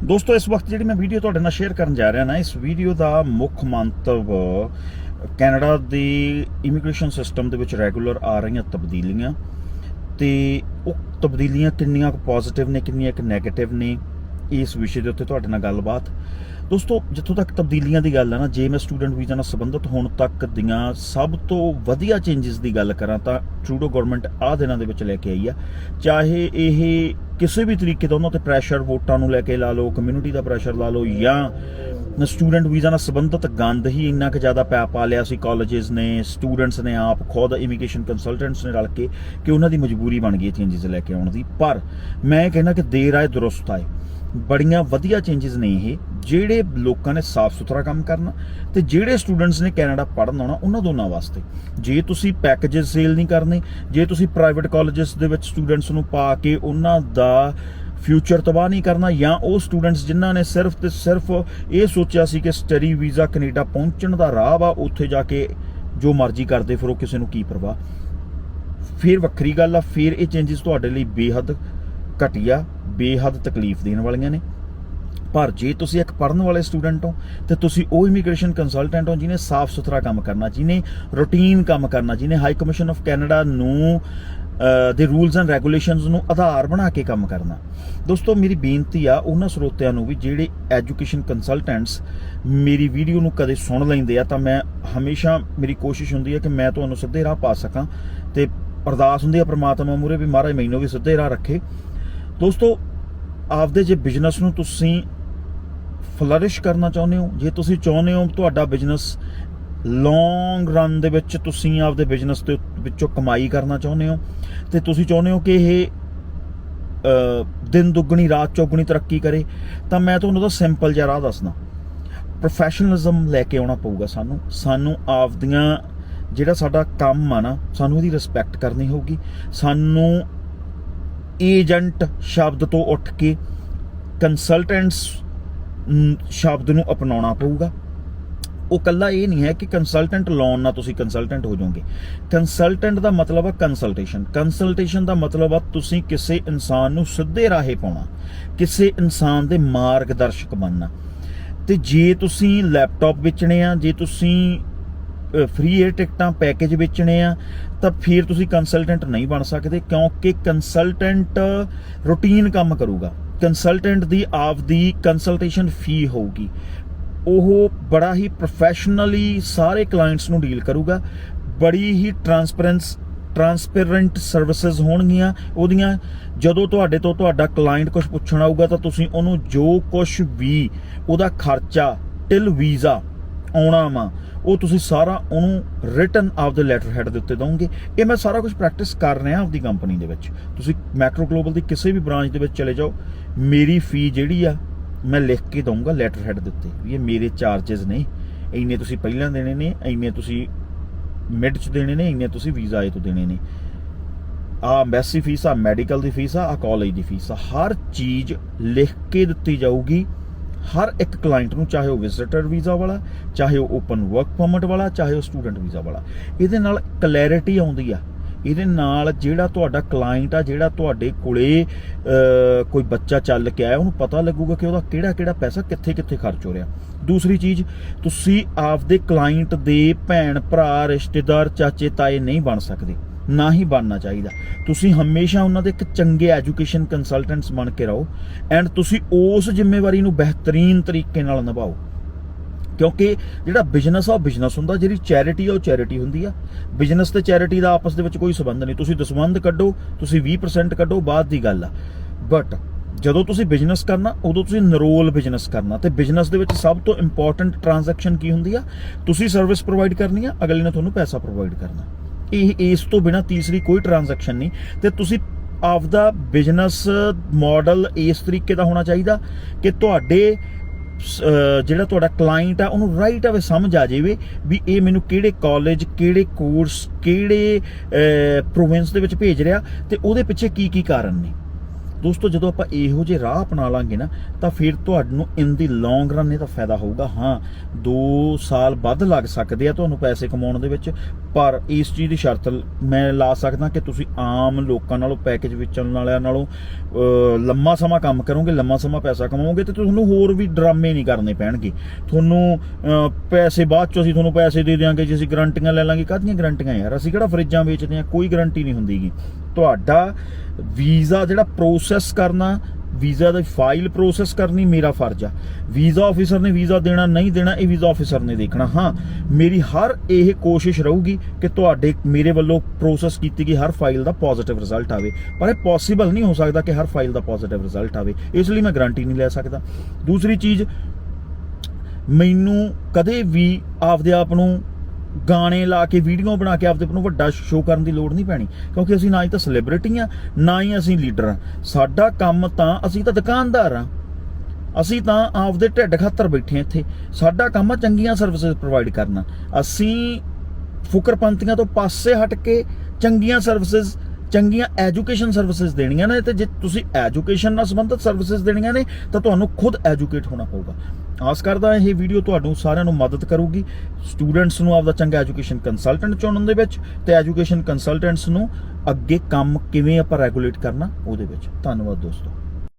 ਦੋਸਤੋ, ਇਸ ਵਕਤ ਜਿਹੜੀ ਮੈਂ ਵੀਡੀਓ ਤੁਹਾਡੇ ਨਾਲ ਸ਼ੇਅਰ ਕਰਨ ਜਾ ਰਿਹਾ ਨਾ, ਇਸ ਵੀਡੀਓ ਦਾ ਮੁੱਖ ਮੰਤਵ ਕੈਨੇਡਾ ਦੀ ਇਮੀਗ੍ਰੇਸ਼ਨ ਸਿਸਟਮ ਦੇ ਵਿੱਚ ਰੈਗੂਲਰ ਆ ਰਹੀਆਂ ਤਬਦੀਲੀਆਂ ਤੇ ਉਹ ਤਬਦੀਲੀਆਂ ਕਿੰਨੀਆਂ ਕੁ ਪੋਜ਼ਿਟਿਵ ਨੇ, ਕਿੰਨੀਆਂ ਕੁ ਨੈਗੇਟਿਵ ਨੇ ਇਸ ਵਿਸ਼ੇ ਦੇ ਉੱਤੇ ਤੁਹਾਡੇ ਨਾਲ ਗੱਲਬਾਤ। ਦੋਸਤੋ, ਜਿੱਥੋਂ ਤੱਕ ਤਬਦੀਲੀਆਂ ਦੀ ਗੱਲ ਹੈ ਨਾ, ਜੇ ਮੈਂ ਸਟੂਡੈਂਟ ਵੀਜ਼ਾ ਨਾਲ ਸੰਬੰਧਿਤ ਹੋਣ ਤੱਕ ਦੀਆਂ ਸਭ ਤੋਂ ਵਧੀਆ ਚੇਂਜਸ ਦੀ ਗੱਲ ਕਰਾਂ ਤਾਂ ਟਰੂਡੋ ਗਵਰਨਮੈਂਟ ਆਹ ਦਿਨਾਂ ਦੇ ਵਿੱਚ ਲੈ ਕੇ ਆਈ ਆ। ਚਾਹੇ ਇਹ ਕਿਸੇ ਵੀ ਤਰੀਕੇ ਦਾ ਉਹਨਾਂ ਤੇ ਪ੍ਰੈਸ਼ਰ ਵੋਟਾਂ ਨੂੰ ਲੈ ਕੇ ਲਾ ਲਓ ਕਮਿਊਨਿਟੀ ਦਾ ਪ੍ਰੈਸ਼ਰ ਲਾ ਲਓ, ਜਾਂ ਸਟੂਡੈਂਟ ਵੀਜ਼ਾ ਨਾਲ ਸੰਬੰਧਿਤ ਗੰਦ ਹੀ ਇੰਨਾ ਕੁ ਜ਼ਿਆਦਾ ਪੈ ਪਾ ਲਿਆ ਸੀ ਕਾਲਜਸ ਨੇ ਸਟੂਡੈਂਟਸ ਨੇ ਆਪ ਖੁਦ ਇਮੀਗ੍ਰੇਸ਼ਨ ਕੰਸਲਟੈਂਟਸ ਨੇ ਰਲ ਕੇ ਕਿ ਉਹਨਾਂ ਦੀ ਮਜਬੂਰੀ ਬਣ ਗਈ ਚੇਂਜਸ ਲੈ ਕੇ ਆਉਣ ਦੀ। ਪਰ ਮੈਂ ਇਹ ਕਹਿੰਦਾ ਕਿ ਦੇਰ ਆਏ, ਦੁਰਸਤ ਆਏ। ਬੜੀਆਂ ਵਧੀਆ ਚੇਂਜਸ ਨੇ ਇਹ, ਜਿਹੜੇ ਲੋਕਾਂ ਨੇ ਸਾਫ਼ ਸੁਥਰਾ ਕੰਮ ਕਰਨਾ ਤੇ ਜਿਹੜੇ ਸਟੂਡੈਂਟਸ ਨੇ ਕੈਨੇਡਾ ਪੜ੍ਹਨ ਆਉਣਾ, ਉਹਨਾਂ ਦੋਨਾਂ ਵਾਸਤੇ। ਜੇ ਤੁਸੀਂ ਪੈਕੇजेस ਸੇਲ ਨਹੀਂ ਕਰਨੇ, ਜੇ ਤੁਸੀਂ ਪ੍ਰਾਈਵੇਟ ਕਾਲਜਸ ਦੇ ਵਿੱਚ ਸਟੂਡੈਂਟਸ ਨੂੰ ਪਾ ਕੇ ਉਹਨਾਂ ਦਾ ਫਿਊਚਰ ਤਬਾਹ ਨਹੀਂ ਕਰਨਾ, ਜਾਂ ਉਹ ਸਟੂਡੈਂਟਸ ਜਿਨ੍ਹਾਂ ਨੇ ਸਿਰਫ ਤੇ ਸਿਰਫ ਇਹ ਸੋਚਿਆ ਸੀ ਕਿ ਸਟੱਡੀ ਵੀਜ਼ਾ ਕੈਨੇਡਾ ਪਹੁੰਚਣ ਦਾ ਰਾਹ ਵਾ, ਉੱਥੇ ਜਾ ਕੇ ਜੋ ਮਰਜ਼ੀ ਕਰਦੇ ਫਿਰ ਉਹ ਕਿਸੇ ਨੂੰ ਕੀ ਪਰਵਾਹ। ਫਿਰ ਵੱਖਰੀ ਗੱਲ ਆ, ਫਿਰ ਇਹ ਚੇਂਜਸ ਤੁਹਾਡੇ ਲਈ ਬੇਹੱਦ ਘਟੀਆ ਬੇਹੱਦ ਤਕਲੀਫ ਦੇਣ ਵਾਲੀਆਂ ਨੇ। ਪਰ ਜੇ ਤੁਸੀਂ ਇੱਕ ਪੜਨ ਵਾਲੇ ਸਟੂਡੈਂਟ ਹੋ, ਤੇ ਤੁਸੀਂ ਉਹ ਇਮੀਗ੍ਰੇਸ਼ਨ ਕੰਸਲਟੈਂਟ ਹੋ ਜਿਹਨੇ ਸਾਫ਼ ਸੁਥਰਾ ਕੰਮ ਕਰਨਾ, ਜਿਹਨੇ ਰੂਟੀਨ ਕੰਮ ਕਰਨਾ, ਜਿਹਨੇ ਹਾਈ ਕਮਿਸ਼ਨ ਆਫ ਕੈਨੇਡਾ ਨੂੰ ਦੇ ਰੂਲਸ ਐਂਡ ਰੈਗੂਲੇਸ਼ਨਸ ਨੂੰ ਆਧਾਰ ਬਣਾ ਕੇ ਕੰਮ ਕਰਨਾ। ਦੋਸਤੋ, ਮੇਰੀ ਬੇਨਤੀ ਆ ਉਹਨਾਂ ਸਰੋਤਿਆਂ ਨੂੰ ਵੀ, ਜਿਹੜੇ ਐਜੂਕੇਸ਼ਨ ਕੰਸਲਟੈਂਟਸ ਮੇਰੀ ਵੀਡੀਓ ਨੂੰ ਕਦੇ ਸੁਣ ਲੈਂਦੇ ਆ, ਤਾਂ ਮੈਂ ਹਮੇਸ਼ਾ ਮੇਰੀ ਕੋਸ਼ਿਸ਼ ਹੁੰਦੀ ਹੈ ਕਿ ਮੈਂ ਤੁਹਾਨੂੰ ਸਿੱਧੇ ਰਾਹ ਪਾ ਸਕਾਂ ਤੇ ਅਰਦਾਸ ਹੁੰਦੀ ਆ, ਪ੍ਰਮਾਤਮਾ ਮੂਰੇ ਵੀ ਮਹਾਰਾਜ ਮੈਨੂੰ ਵੀ ਸਿੱਧੇ ਰਾਹ ਰੱਖੇ। ਦੋਸਤੋ ਆਪਦੇ ਜੇ ਬਿਜ਼ਨਸ ਨੂੰ ਤੁਸੀਂ ਫਲਰਿਸ਼ ਕਰਨਾ ਚਾਹੁੰਦੇ ਹੋ, ਜੇ ਤੁਸੀਂ ਚਾਹੁੰਦੇ ਹੋ ਤੁਹਾਡਾ ਬਿਜ਼ਨਸ ਲੌਂਗ ਰਨ ਦੇ ਵਿੱਚ ਤੁਸੀਂ ਆਪਦੇ ਬਿਜ਼ਨਸ ਦੇ ਵਿੱਚੋਂ ਕਮਾਈ ਕਰਨਾ ਚਾਹੁੰਦੇ ਹੋ, ਤੇ ਤੁਸੀਂ ਚਾਹੁੰਦੇ ਹੋ ਕਿ ਇਹ ਦਿਨ ਦੁੱਗਣੀ, ਰਾਤ ਚੌਗਣੀ ਤਰੱਕੀ ਕਰੇ, ਤਾਂ ਮੈਂ ਤੁਹਾਨੂੰ ਉਹਦਾ ਸਿੰਪਲ ਜਿਹਾ ਰਾਹ ਦੱਸਦਾ। ਪ੍ਰੋਫੈਸ਼ਨਲਿਜ਼ਮ ਲੈ ਕੇ ਆਉਣਾ ਪਊਗਾ ਸਾਨੂੰ। ਸਾਨੂੰ ਆਪਦੀਆਂ ਜਿਹੜਾ ਸਾਡਾ ਕੰਮ ਆ ਨਾ, ਸਾਨੂੰ ਉਹਦੀ ਰਿਸਪੈਕਟ ਕਰਨੀ ਹੋਊਗੀ। ਸਾਨੂੰ ਏਜੰਟ ਸ਼ਬਦ ਤੋਂ ਉੱਠ ਕੇ ਕੰਸਲਟੈਂਟਸ ਸ਼ਬਦ ਨੂੰ ਅਪਣਾਉਣਾ ਪਊਗਾ। ਉਹ ਕੱਲਾ ਇਹ ਨਹੀਂ ਹੈ ਕਿ ਕੰਸਲਟੈਂਟ ਲਾਉਣ ਨਾਲ ਤੁਸੀਂ ਕੰਸਲਟੈਂਟ ਹੋ ਜਾਓਗੇ। ਕੰਸਲਟੈਂਟ ਦਾ ਮਤਲਬ ਆ ਕੰਸਲਟੇਸ਼ਨ ਕੰਸਲਟੇਸ਼ਨ ਦਾ ਮਤਲਬ ਆ ਤੁਸੀਂ ਕਿਸੇ ਇਨਸਾਨ ਨੂੰ ਸਿੱਧੇ ਰਾਹੇ ਪਾਉਣਾ, ਕਿਸੇ ਇਨਸਾਨ ਦੇ ਮਾਰਗਦਰਸ਼ਕ ਬਣਨਾ। ਤੇ ਜੇ ਤੁਸੀਂ ਲੈਪਟਾਪ ਵੇਚਣੇ ਆ, ਜੇ ਤੁਸੀਂ ਫ੍ਰੀ 에ਅਰ ਟਿਕਟਾਂ ਪੈਕੇਜ ਵੇਚਣੇ ਆ, ਤਾਂ ਫਿਰ ਤੁਸੀਂ ਕੰਸਲਟੈਂਟ ਨਹੀਂ ਬਣ ਸਕਦੇ ਕਿਉਂਕਿ ਕੰਸਲਟੈਂਟ ਰੂਟੀਨ ਕੰਮ ਕਰੂਗਾ। ਕੰਸਲਟੈਂਟ ਦੀ ਆਪਦੀ ਕੰਸਲਟੇਸ਼ਨ ਫੀ ਹੋਊਗੀ। ਉਹ ਬੜਾ ਹੀ ਪ੍ਰੋਫੈਸ਼ਨਲੀ ਸਾਰੇ ਕਲਾਇੰਟਸ ਨੂੰ ਡੀਲ ਕਰੂਗਾ। ਬੜੀ ਹੀ ਟਰਾਂਸਪੇਰੈਂਸ ਟਰਾਂਸਪੇਰੈਂਟ ਸਰਵਿਸਿਜ਼ ਹੋਣਗੀਆਂ। ਉਹਦੀਆਂ ਜਦੋਂ ਤੁਹਾਡੇ ਤੋਂ ਤੁਹਾਡਾ ਕਲਾਇੰਟ ਕੁਝ ਪੁੱਛਣ ਆਊਗਾ ਤਾਂ ਤੁਸੀਂ ਉਹਨੂੰ ਜੋ ਕੁਝ ਵੀ ਉਹਦਾ ਖਰਚਾ ਟਿਲ ਵੀਜ਼ਾ ਆਉਣਾ ਵਾ। ਉਹ ਤੁਸੀਂ ਸਾਰਾ ਉਹਨੂੰ ਰਿਟਨ ਆਫ ਦੇ ਲੈਟਰ ਹੈਡ ਦੇ ਉੱਤੇ ਦੋਗੇ ਇਹ ਮੈਂ ਸਾਰਾ ਕੁਝ ਪ੍ਰੈਕਟਿਸ ਕਰ ਰਿਹਾ ਆਪਦੀ ਕੰਪਨੀ ਦੇ ਵਿੱਚ। ਤੁਸੀਂ ਮੈਕਰੋ ਗਲੋਬਲ ਦੀ ਕਿਸੇ ਵੀ ਬ੍ਰਾਂਚ ਦੇ ਵਿੱਚ ਚਲੇ ਜਾਓ। ਮੇਰੀ ਫੀ ਜਿਹੜੀ ਆ, ਮੈਂ ਲਿਖ ਕੇ ਦਊਂਗਾ ਲੈਟਰ ਹੈਡ ਦੇ ਉੱਤੇ ਵੀ ਇਹ ਮੇਰੇ ਚਾਰजेस ਨੇ। ਇੰਨੇ ਤੁਸੀਂ ਪਹਿਲਾਂ ਦੇਣੇ ਨੇ, ਇੰਨੇ ਤੁਸੀਂ ਮਿਡ ਚ ਦੇਣੇ ਨੇ, ਇੰਨੇ ਤੁਸੀਂ ਵੀਜ਼ਾ ਆਏ ਤੋਂ ਦੇਣੇ ਨੇ। ਆ ਐਮਬੈਸੀ ਫੀਸ ਆ ਮੈਡੀਕਲ ਦੀ ਫੀਸ ਆ ਆ ਕਾਲਜ ਦੀ ਫੀਸ ਆ। ਹਰ ਚੀਜ਼ ਲਿਖ ਕੇ ਦਿੱਤੀ ਜਾਊਗੀ। ਹਰ ਇੱਕ ਕਲਾਇੰਟ ਨੂੰ, ਚਾਹੇ ਉਹ ਵਿਜ਼ਿਟਰ ਵੀਜ਼ਾ ਵਾਲਾ, ਚਾਹੇ ਉਹ ਓਪਨ ਵਰਕ ਪਰਮਿਟ ਵਾਲਾ, ਚਾਹੇ ਉਹ ਸਟੂਡੈਂਟ ਵੀਜ਼ਾ ਵਾਲਾ, ਇਹਦੇ ਨਾਲ ਕਲੈਰਿਟੀ ਆਉਂਦੀ ਆ। ਇਹਦੇ ਨਾਲ ਜਿਹੜਾ ਤੁਹਾਡਾ ਕਲਾਇੰਟ ਆ, ਜਿਹੜਾ ਤੁਹਾਡੇ ਕੋਲੇ ਕੋਈ ਬੱਚਾ ਚੱਲ ਕੇ ਆਇਆ, ਉਹਨੂੰ ਪਤਾ ਲੱਗੂਗਾ ਕਿ ਉਹਦਾ ਕਿਹੜਾ ਕਿਹੜਾ ਪੈਸਾ ਕਿੱਥੇ ਕਿੱਥੇ ਖਰਚ ਹੋ ਰਿਹਾ। ਦੂਸਰੀ ਚੀਜ਼, ਤੁਸੀਂ ਆਪਦੇ ਕਲਾਇੰਟ ਦੇ ਭੈਣ, ਭਰਾ, ਰਿਸ਼ਤੇਦਾਰ, ਚਾਚੇ, ਤਾਏ ਨਹੀਂ ਬਣ ਸਕਦੇ। ਨਾ ਹੀ ਬਣਨਾ ਚਾਹੀਦਾ। ਤੁਸੀਂ ਹਮੇਸ਼ਾ ਉਹਨਾਂ ਦੇ ਇੱਕ ਚੰਗੇ ਐਜੂਕੇਸ਼ਨ ਕੰਸਲਟੈਂਟਸ ਬਣ ਕੇ ਰਹੋ ਐਂਡ ਤੁਸੀਂ ਉਸ ਜ਼ਿੰਮੇਵਾਰੀ ਨੂੰ ਬਿਹਤਰੀਨ ਤਰੀਕੇ ਨਾਲ ਨਿਭਾਓ। ਕਿਉਂਕਿ ਜਿਹੜਾ ਬਿਜ਼ਨਸ ਆ ਉਹ ਬਿਜ਼ਨਸ ਹੁੰਦਾ, ਜਿਹੜੀ ਚੈਰਿਟੀ ਆ ਉਹ ਚੈਰਿਟੀ ਹੁੰਦੀ ਆ। ਬਿਜ਼ਨਸ ਤੇ ਚੈਰਿਟੀ ਦਾ ਆਪਸ ਦੇ ਵਿੱਚ ਕੋਈ ਸੰਬੰਧ ਨਹੀਂ। ਤੁਸੀਂ ਦਸਵੰਧ ਕੱਢੋ, ਤੁਸੀਂ 20% ਕੱਢੋ, ਬਾਅਦ ਦੀ ਗੱਲ ਆ। ਬਟ ਜਦੋਂ ਤੁਸੀਂ ਬਿਜ਼ਨਸ ਕਰਨਾ, ਉਦੋਂ ਤੁਸੀਂ ਨਰੋਲ ਬਿਜ਼ਨਸ ਕਰਨਾ। ਤੇ ਬਿਜ਼ਨਸ ਦੇ ਵਿੱਚ ਸਭ ਤੋਂ ਇੰਪੋਰਟੈਂਟ ਟ੍ਰਾਂਜੈਕਸ਼ਨ ਕੀ ਹੁੰਦੀ ਆ? ਤੁਸੀਂ ਸਰਵਿਸ ਪ੍ਰੋਵਾਈਡ ਕਰਨੀ ਆ, ਅਗਲੇ ਨੇ ਤੁਹਾਨੂੰ ਪੈਸਾ ਪ੍ਰੋਵਾਈਡ ਕਰਨਾ। ਇਹ ਇਸ ਤੋਂ ਬਿਨਾ ਤੀਸਰੀ ਕੋਈ ਟ੍ਰਾਂਜੈਕਸ਼ਨ ਨਹੀਂ। ਤੇ ਤੁਸੀਂ ਆਪਦਾ ਬਿਜ਼ਨਸ ਮਾਡਲ ਇਸ ਤਰੀਕੇ ਦਾ ਹੋਣਾ ਚਾਹੀਦਾ ਕਿ ਤੁਹਾਡੇ ਸ- ਜਿਹੜਾ ਤੁਹਾਡਾ ਕਲਾਇੰਟ ਆ, ਉਹਨੂੰ ਰਾਈਟ ਅਵੇ ਸਮਝ ਆ ਜਾਵੇ ਵੀ ਇਹ ਮੈਨੂੰ ਕਿਹੜੇ ਕਾਲਜ ਕਿਹੜੇ ਕੋਰਸ ਕਿਹੜੇ ਪ੍ਰੋਵਿੰਸ ਦੇ ਵਿੱਚ ਭੇਜ ਰਿਹਾ ਤੇ ਉਹਦੇ ਪਿੱਛੇ ਕੀ ਕੀ ਕਾਰਨ ਨੇ। ਦੋਸਤੋ, ਜਦੋਂ ਆਪਾਂ ਇਹੋ ਜਿਹੇ ਰਾਹ ਅਪਣਾ ਲਾਂਗੇ ਨਾ, ਤਾਂ ਫਿਰ ਤੁਹਾਨੂੰ ਇਨ ਦੀ ਲੌਂਗ ਰਨ ਇਹਦਾ ਫਾਇਦਾ ਹੋਊਗਾ। ਹਾਂ 2 ਸਾਲ ਵੱਧ ਲੱਗ ਸਕਦੇ ਆ ਤੁਹਾਨੂੰ ਪੈਸੇ ਕਮਾਉਣ ਦੇ ਵਿੱਚ, ਪਰ ਇਸ ਚੀਜ਼ ਦੀ ਸ਼ਰਤ ਮੈਂ ਲਾ ਸਕਦਾ ਕਿ ਤੁਸੀਂ ਆਮ ਲੋਕਾਂ ਨਾਲੋਂ ਪੈਕੇਜ ਵੇਚਣ ਵਾਲਿਆਂ ਨਾਲੋਂ ਲੰਮਾ ਸਮਾਂ ਕੰਮ ਕਰੋਗੇ, ਲੰਮਾ ਸਮਾਂ ਪੈਸਾ ਕਮਾਓਗੇ ਤੇ ਤੁਹਾਨੂੰ ਹੋਰ ਵੀ ਡਰਾਮੇ ਨਹੀਂ ਕਰਨੇ ਪੈਣਗੇ। ਤੁਹਾਨੂੰ ਪੈਸੇ ਬਾਅਦ 'ਚੋਂ ਅਸੀਂ ਤੁਹਾਨੂੰ ਪੈਸੇ ਦੇ ਦਿਆਂਗੇ, ਜੇ ਅਸੀਂ ਗਰੰਟੀਆਂ ਲੈ ਲਾਂਗੇ। ਕਾਹਦੀਆਂ ਗਰੰਟੀਆਂ ਯਾਰ? ਅਸੀਂ ਕਿਹੜਾ ਫਰਿੱਜਾਂ ਵੇਚਦੇ ਆ ਕੋਈ ਗਰੰਟੀ ਨਹੀਂ ਹੁੰਦੀਗੀ ਤੁਹਾਡਾ ਵੀਜ਼ਾ ਜਿਹੜਾ ਪ੍ਰੋਸੈਸ ਕਰਨਾ, ਵੀਜ਼ਾ ਦੀ ਫਾਈਲ ਪ੍ਰੋਸੈਸ ਕਰਨੀ, ਮੇਰਾ ਫਰਜ਼ ਆ। ਵੀਜ਼ਾ ਆਫੀਸਰ ਨੇ ਵੀਜ਼ਾ ਦੇਣਾ, ਨਹੀਂ ਦੇਣਾ, ਇਹ ਵੀਜ਼ਾ ਆਫੀਸਰ ਨੇ ਦੇਖਣਾ। ਹਾਂ, ਮੇਰੀ ਹਰ ਇਹ ਕੋਸ਼ਿਸ਼ ਰਹੂਗੀ ਕਿ ਤੁਹਾਡੇ, ਮੇਰੇ ਵੱਲੋਂ ਪ੍ਰੋਸੈਸ ਕੀਤੀ ਗਈ ਹਰ ਫਾਈਲ ਦਾ ਪੋਜ਼ਿਟਿਵ ਰਿਜ਼ਲਟ ਆਵੇ। ਪਰ ਇਹ ਪੋਸੀਬਲ ਨਹੀਂ ਹੋ ਸਕਦਾ ਕਿ ਹਰ ਫਾਈਲ ਦਾ ਪੋਜ਼ਿਟਿਵ ਰਿਜ਼ਲਟ ਆਵੇ। ਇਸ ਲਈ ਮੈਂ ਗਾਰੰਟੀ ਨਹੀਂ ਲੈ ਸਕਦਾ। ਦੂਸਰੀ ਚੀਜ਼, ਮੈਨੂੰ ਕਦੇ ਵੀ ਆਪਦੇ ਆਪ ਨੂੰ ਗਾਣੇ ਲਾ ਕੇ, ਵੀਡੀਓ ਬਣਾ ਕੇ ਆਪਦੇ ਆਪ ਨੂੰ ਵੱਡਾ ਸ਼ੋਅ ਕਰਨ ਦੀ ਲੋੜ ਨਹੀਂ ਪੈਣੀ, ਕਿਉਂਕਿ ਅਸੀਂ ਨਾ ਹੀ ਤਾਂ ਸੈਲੀਬ੍ਰਿਟੀ ਆ ਨਾ ਹੀ ਅਸੀਂ ਲੀਡਰ ਆ ਸਾਡਾ ਕੰਮ ਤਾਂ ਅਸੀਂ ਤਾਂ ਦੁਕਾਨਦਾਰ ਆ ਅਸੀਂ ਤਾਂ ਆਪਦੇ ਢਿੱਡ ਖਾਤਰ ਬੈਠੇ ਹਾਂ ਇੱਥੇ। ਸਾਡਾ ਕੰਮ ਆ ਚੰਗੀਆਂ ਸਰਵਿਸਿਜ਼ ਪ੍ਰੋਵਾਈਡ ਕਰਨਾ। ਅਸੀਂ ਫੁਕਰਪੰਤੀਆਂ ਤੋਂ ਪਾਸੇ ਹਟ ਕੇ ਚੰਗੀਆਂ ਸਰਵਿਸਿਜ਼ ਚੰਗੀਆਂ ਐਜੂਕੇਸ਼ਨ ਸਰਵਿਸਿਜ਼ ਦੇਣੀਆਂ ਨੇ ਤੇ ਜੇ ਤੁਸੀਂ ਐਜੂਕੇਸ਼ਨ ਨਾਲ ਸੰਬੰਧਿਤ ਸਰਵਿਸਿਜ਼ ਦੇਣੀਆਂ ਨੇ, ਤਾਂ ਤੁਹਾਨੂੰ ਖੁਦ ਐਜੂਕੇਟ ਹੋਣਾ ਪਊਗਾ। ਆਸ ਕਰਦਾ ਇਹ ਵੀਡੀਓ ਤੁਹਾਨੂੰ ਸਾਰਿਆਂ ਨੂੰ ਮਦਦ ਕਰੂਗੀ। ਸਟੂਡੈਂਟਸ ਨੂੰ ਆਪਦਾ ਚੰਗਾ ਐਜੂਕੇਸ਼ਨ ਕੰਸਲਟੈਂਟ ਚੁਣਨ ਦੇ ਵਿੱਚ ਤੇ ਐਜੂਕੇਸ਼ਨ ਕੰਸਲਟੈਂਟਸ ਨੂੰ ਅੱਗੇ ਕੰਮ ਕਿਵੇਂ ਆਪਾਂ ਰੈਗੂਲੇਟ ਕਰਨਾ, ਉਹਦੇ ਵਿੱਚ। ਧੰਨਵਾਦ ਦੋਸਤੋ।